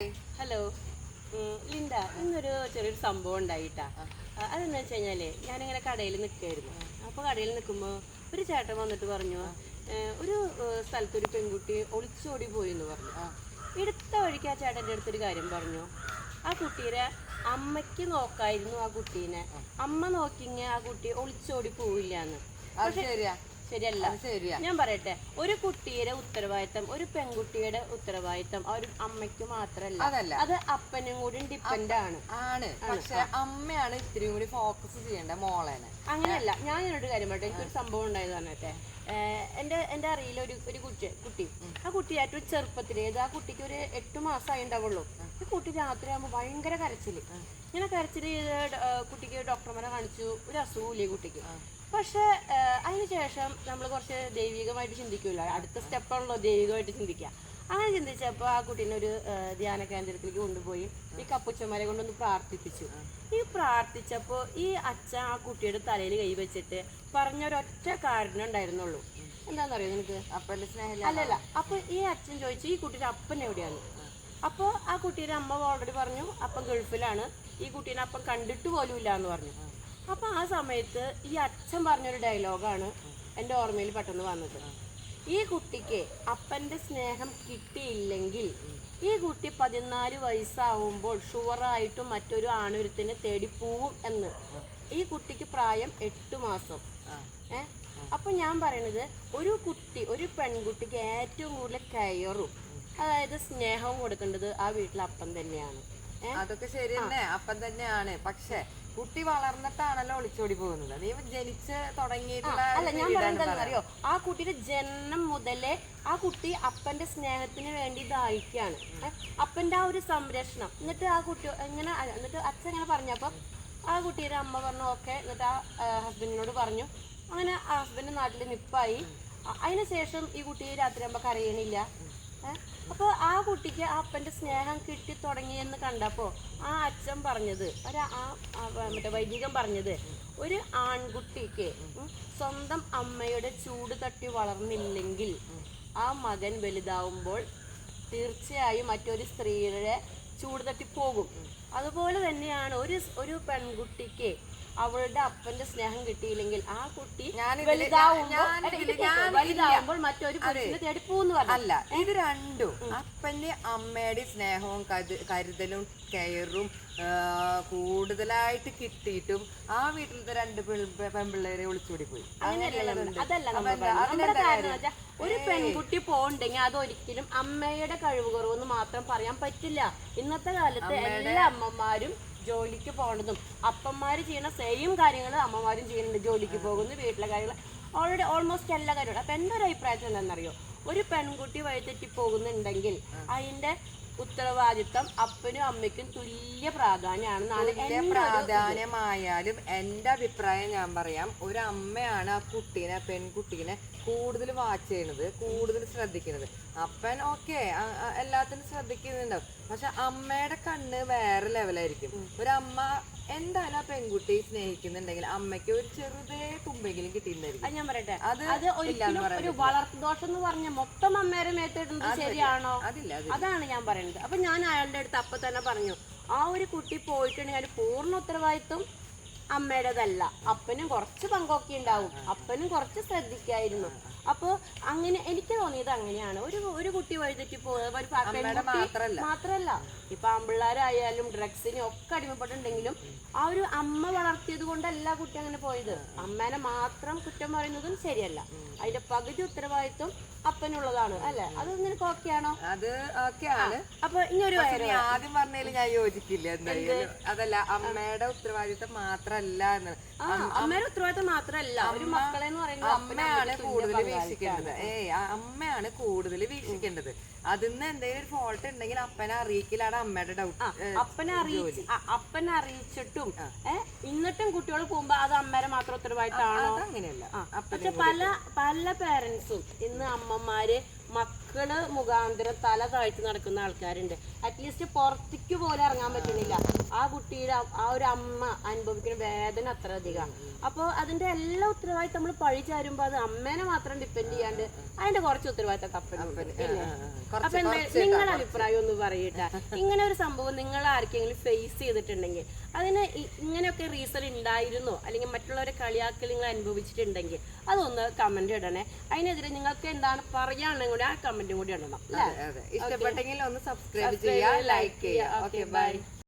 Hello Linda ഇന്നൊരു ചെറിയൊരു സംഭവം ഉണ്ടായിട്ടാ. അതെന്താ വെച്ച് കഴിഞ്ഞാൽ ഞാനിങ്ങനെ കടയിൽ നിൽക്കായിരുന്നു അപ്പോൾ കടയിൽ നിൽക്കുമ്പോൾ ഒരു ചേട്ടൻ വന്നിട്ട് പറഞ്ഞു ഒരു സ്ഥലത്തൊരു സ്ഥലത്ത് ഒരു പെൺകുട്ടി ഒളിച്ചോടി പോയി എന്ന് പറഞ്ഞു എടുത്ത വഴിക്ക് ആ ചേട്ടന്റെ അടുത്തൊരു കാര്യം പറഞ്ഞു. ആ കുട്ടീനെ അമ്മയ്ക്ക് നോക്കായിരുന്നു ആ കുട്ടീനെ. അമ്മ നോക്കിങ്ങ ആ കുട്ടി ഒളിച്ചോടി പോവില്ല എന്ന് ശരിയല്ല. ഞാൻ പറയട്ടെ ഒരു കുട്ടിയുടെ ഉത്തരവാദിത്തം ഒരു പെൺകുട്ടിയുടെ ഉത്തരവാദിത്തം ആ ഒരു അമ്മയ്ക്ക് മാത്രല്ല. അതല്ല. അത് അപ്പനും കൂടി ഡിപ്പെൻഡ് ആണ്. ആണ്. പക്ഷെ അമ്മയാണ് ഇത്തിരി കൂടി ഫോക്കസ് ചെയ്യേണ്ട മോളേനെ. അങ്ങനെയല്ല. ഞാൻ എന്നോട് കാര്യം പറയട്ടെ. എനിക്കൊരു സംഭവം ഉണ്ടായത് പറഞ്ഞിട്ടെ. എന്റെ എന്റെ അറിയില്ല ഒരു ഒരു കുട്ടി കുട്ടി. ആ കുട്ടി ഏറ്റവും ചെറുപ്പത്തിലേത്. ഏത് ആ കുട്ടിക്ക് ഒരു എട്ട് മാസമായി ഉണ്ടാവുള്ളൂ ഈ കുട്ടി രാത്രി ആകുമ്പോൾ ഭയങ്കര കരച്ചിൽ. ഇങ്ങനെ കരച്ചിൽ ചെയ്ത് കുട്ടിക്ക് ഡോക്ടർമാരെ കാണിച്ചു. ഒരു അസുഖമില്ല കുട്ടിക്ക്. പക്ഷെ അതിന് ശേഷം നമ്മൾ കുറച്ച് ദൈവികമായിട്ട് ചിന്തിക്കൂല? അടുത്ത സ്റ്റെപ്പാണല്ലോ ദൈവികമായിട്ട് ചിന്തിക്കുക അങ്ങനെ ചിന്തിച്ചപ്പോൾ ആ കുട്ടീനെ ഒരു ധ്യാന കേന്ദ്രത്തിലേക്ക് കൊണ്ടുപോയി ഈ കപ്പുച്ചന്മാരെ കൊണ്ടൊന്ന് പ്രാർത്ഥിപ്പിച്ചു. ഈ പ്രാർത്ഥിച്ചപ്പോൾ ഈ അച്ഛൻ ആ കുട്ടിയുടെ തലയിൽ കൈവച്ചിട്ട് പറഞ്ഞൊരൊറ്റ കാരണം ഉണ്ടായിരുന്നുള്ളൂ. എന്താണെന്നറിയോ നിനക്ക്? അപ്പന്റെ സ്നേഹം അല്ലല്ല. അപ്പൊ ഈ അച്ഛൻ ചോദിച്ചു ഈ കുട്ടിയുടെ അപ്പൻ എവിടെയാണ്? അപ്പോൾ ആ കുട്ടിയുടെ അമ്മ ഓൾറെഡി പറഞ്ഞു അപ്പം ഗൾഫിലാണ്. ഈ കുട്ടീനെ അപ്പം കണ്ടിട്ട് പോലും ഇല്ല എന്ന് പറഞ്ഞു. അപ്പൊ ആ സമയത്ത് ഈ അച്ഛൻ പറഞ്ഞൊരു ഡയലോഗാണ് എന്റെ ഓർമ്മയിൽ പെട്ടെന്ന് വന്നത്. ഈ കുട്ടിക്ക് അപ്പന്റെ സ്നേഹം കിട്ടിയില്ലെങ്കിൽ ഈ കുട്ടി പതിനാല് വയസ്സാവുമ്പോൾ ഷുവറായിട്ടും മറ്റൊരു ആണുരത്തിനെ തേടി പോവും എന്ന്. ഈ കുട്ടിക്ക് പ്രായം എട്ട് മാസം. ഏ? അപ്പൊ ഞാൻ പറയണത് ഒരു കുട്ടി ഒരു പെൺകുട്ടിക്ക് ഏറ്റവും കൂടുതൽ കെയറും അതായത് സ്നേഹവും കൊടുക്കേണ്ടത് ആ വീട്ടിലെ അപ്പം തന്നെയാണ്. അതൊക്കെ ശരി തന്നെ അപ്പം തന്നെയാണ്. പക്ഷെ കുട്ടി വളർന്നിട്ടാണല്ലോ ഒളിച്ചോടി പോകുന്നത്. നീ ജനിച്ച് തുടങ്ങിയിട്ടുള്ള അല്ല ഞാൻ പറയുന്നത് അറിയോ? ആ കുട്ടിയുടെ ജനനം മുതലേ ആ കുട്ടി അപ്പന്റെ സ്നേഹത്തിന് വേണ്ടി ദാഹിക്കാണ് അപ്പന്റെ ആ ഒരു സംരക്ഷണം. എന്നിട്ട് ആ കുട്ടി എങ്ങനെ എന്നിട്ട് അച്ഛൻ ഇങ്ങനെ പറഞ്ഞപ്പോ ആ കുട്ടിയുടെ അമ്മ പറഞ്ഞു ഓക്കെ. എന്നിട്ട് ആ ഹസ്ബൻഡിനോട് പറഞ്ഞു. അങ്ങനെ ആ ഹസ്ബൻഡ് നാട്ടിൽ നിപ്പായി. അതിനുശേഷം ഈ കുട്ടിയെ രാത്രി ആകുമ്പോ കരയണില്ല. ഏ? അപ്പൊ ആ കുട്ടിക്ക് ആ സ്നേഹം കിട്ടി തുടങ്ങിയെന്ന് കണ്ടപ്പോ ആ അച്ഛൻ പറഞ്ഞത് ഒരു ആ മറ്റേ വൈദികം പറഞ്ഞത് ഒരു ആൺകുട്ടിക്ക് സ്വന്തം അമ്മയുടെ ചൂട് തട്ടി വളർന്നില്ലെങ്കിൽ ആ മകൻ വലുതാവുമ്പോൾ തീർച്ചയായും മറ്റൊരു സ്ത്രീയുടെ ചൂട് തട്ടി പോകും അതുപോലെ തന്നെയാണ് ഒരു ഒരു പെൺകുട്ടിക്ക് അവളുടെ അപ്പന്റെ സ്നേഹം കിട്ടിയില്ലെങ്കിൽ ആ കുട്ടി വലുതാവുമ്പോൾ മറ്റൊരു പുരുഷനെ തേടി പോകുന്നു അല്ല ഇത് രണ്ടും അപ്പന്റെ അമ്മയുടെ സ്നേഹവും കരുതലും കെയറും കൂടുതലായിട്ട് കിട്ടിയിട്ടും ആ വീട്ടിലത്തെ രണ്ട് പെൺ- പെൺപിള്ളേരെ ഒളിച്ചോടി പോയി അതല്ല ഒരു പെൺകുട്ടി പോകണ്ടെങ്കിൽ അതൊരിക്കലും അമ്മയുടെ കഴിവ് കുറവെന്ന് മാത്രം പറയാൻ പറ്റില്ല. ഇന്നത്തെ കാലത്ത് എല്ലാ അമ്മമാരും ജോലിക്ക് പോകേണ്ടതും അപ്പന്മാർ ചെയ്യുന്ന സെയിം കാര്യങ്ങൾ അമ്മമാരും ചെയ്യുന്നുണ്ട്. ജോലിക്ക് പോകുന്നു വീട്ടിലെ കാര്യങ്ങൾ ഓൾറെഡി ഓൾമോസ്റ്റ് എല്ലാ കാര്യങ്ങളും. അപ്പൊ എന്റെ ഒരു അഭിപ്രായത്തിൽ എന്താണെന്നറിയോ ഒരു പെൺകുട്ടി വഴിതെറ്റി പോകുന്നുണ്ടെങ്കിൽ അതിന്റെ ഉത്തരവാദിത്തം അപ്പനും അമ്മയ്ക്കും തുല്യ പ്രാധാന്യമാണ്. പ്രാധാന്യമായാലും എന്റെ അഭിപ്രായം ഞാൻ പറയാം. ഒരു അമ്മയാണ് ആ കുട്ടീനെ പെൺകുട്ടീനെ കൂടുതൽ വാച്ച് ചെയ്യണത് കൂടുതൽ ശ്രദ്ധിക്കുന്നത്. അപ്പൻ ഓക്കെ എല്ലാത്തിനും ശ്രദ്ധിക്കുന്നുണ്ടാവും. പക്ഷെ അമ്മയുടെ കണ്ണ് വേറെ ലെവലായിരിക്കും ഒരു അമ്മ എന്തായാലും ആ പെൺകുട്ടിയെ സ്നേഹിക്കുന്നുണ്ടെങ്കിൽ അമ്മയ്ക്ക് ഒരു ചെറുതേ തുമ്പെങ്കിലും കിട്ടിയിട്ടുണ്ടായിരിക്കും. അത് ഞാൻ പറയട്ടെ. അത് അത് ഒരിക്കലും ഒരു വളർത്തുദോഷം എന്ന് പറഞ്ഞ മൊത്തം അമ്മേരെ മേത്തിടുന്നത് ശരിയാണോ? അതില്ല അത് അതാണ് ഞാൻ പറയുന്നത്. അപ്പൊ ഞാൻ അയാളുടെ അടുത്ത് അപ്പൊ തന്നെ പറഞ്ഞു ആ ഒരു കുട്ടി പോയിട്ടുണ്ടെങ്കിൽ അതിന് പൂർണ ഉത്തരവാദിത്വം അമ്മയുടേതല്ല. അപ്പനും കുറച്ച് പങ്കൊക്കെ ഉണ്ടാവും അപ്പനും കുറച്ച് ശ്രദ്ധിക്കായിരുന്നു. അപ്പൊ അങ്ങനെ എനിക്ക് തോന്നിയത് അങ്ങനെയാണ്. ഒരു ഒരു കുട്ടി വഴിതെറ്റി പോകുക ഒരു പ- പെൺകുട്ടി മാത്രല്ല. മാത്രല്ല. ഇപ്പൊ ആമ്പിള്ളേരായാലും ഡ്രഗ്സിനും ഒക്കെ അടിമപ്പെട്ടിട്ടുണ്ടെങ്കിലും ആ ഒരു അമ്മ വളർത്തിയത് കൊണ്ടല്ല കുട്ടി അങ്ങനെ പോയത്. അമ്മേനെ മാത്രം കുറ്റം പറയുന്നതും ശരിയല്ല. അതിന്റെ പകുതി ഉത്തരവാദിത്വം അപ്പനുള്ളതാണ് അല്ലെ? അത് നിനക്ക് ആണോ? അത് ഓക്കെയാണ് അപ്പൊ ഇനി ഒരു ആദ്യം പറഞ്ഞതിൽ ഞാൻ യോജിക്കില്ല എന്തായാലും. അതല്ല അമ്മയുടെ ഉത്തരവാദിത്തം മാത്രല്ല എന്ന്. അമ്മയുടെ ഉത്തരവാദിത്തം മാത്രല്ല. ഒരു മക്കളെന്ന് പറയുന്നത് അമ്മയാണ് കൂടുതൽ വീക്ഷിക്കേണ്ടത്. ഏയ് അമ്മയാണ് കൂടുതൽ വീക്ഷിക്കേണ്ടത്. അതിന്ന് എന്തെങ്കിലും ഒരു ഫോൾട്ട് ഉണ്ടെങ്കിൽ അപ്പനെ അറിയിക്കില്ലാണ് അമ്മയുടെ ഡൗട്ട് അപ്പനെ അറിയിച്ച് അപ്പനെ അറിയിച്ചിട്ടും ഇന്നിട്ടും കുട്ടികൾ പോകുമ്പോ അത് അമ്മേരെ മാത്രം ഉത്തരവാദിത്തമാണോ അങ്ങനെയല്ല പക്ഷെ പല പല പേരൻസും ഇന്ന് അമ്മമാര് മക്ക മക്കൾ മുഖാന്തരം തല താഴ്ത്തി നടക്കുന്ന ആൾക്കാരുണ്ട്. അറ്റ്ലീസ്റ്റ് പുറത്തേക്ക് പോലും ഇറങ്ങാൻ പറ്റുന്നില്ല. കുട്ടിയുടെ ആ- ഒരു അമ്മ അനുഭവിക്കുന്ന വേദന അത്ര അധികം. അപ്പോൾ അതിന്റെ എല്ലാ ഉത്തരവാദിത്തം നമ്മൾ പഴി ചാരുമ്പോൾ അത് അമ്മേനെ മാത്രം ഡിപ്പെൻഡ് ചെയ്യാണ്ട് അതിന്റെ കുറച്ച് ഉത്തരവാദിത്തം കപ്പലുണ്ട്? അപ്പൊ എന്താ നിങ്ങളുടെ അഭിപ്രായം ഒന്ന് പറയട്ടെ. ഇങ്ങനെ ഒരു സംഭവം നിങ്ങൾ ആർക്കെങ്കിലും ഫേസ് ചെയ്തിട്ടുണ്ടെങ്കിൽ അതിന് ഇങ്ങനെയൊക്കെ റീസൺ ഉണ്ടായിരുന്നോ അല്ലെങ്കിൽ മറ്റുള്ളവരെ കളിയാക്കൽ നിങ്ങൾ അനുഭവിച്ചിട്ടുണ്ടെങ്കിൽ അതൊന്ന് കമന്റ് ഇടണേ. അതിനെതിരെ നിങ്ങൾക്ക് എന്താണ് പറയാനുള്ള കൂടി ആ കമന്റും കൂടി ഇടണം ഇഷ്ടപ്പെട്ടെങ്കിൽ ഒന്ന് സബ്സ്ക്രൈബ് ചെയ്യുക ലൈക്ക് ചെയ്യുക. Okay bye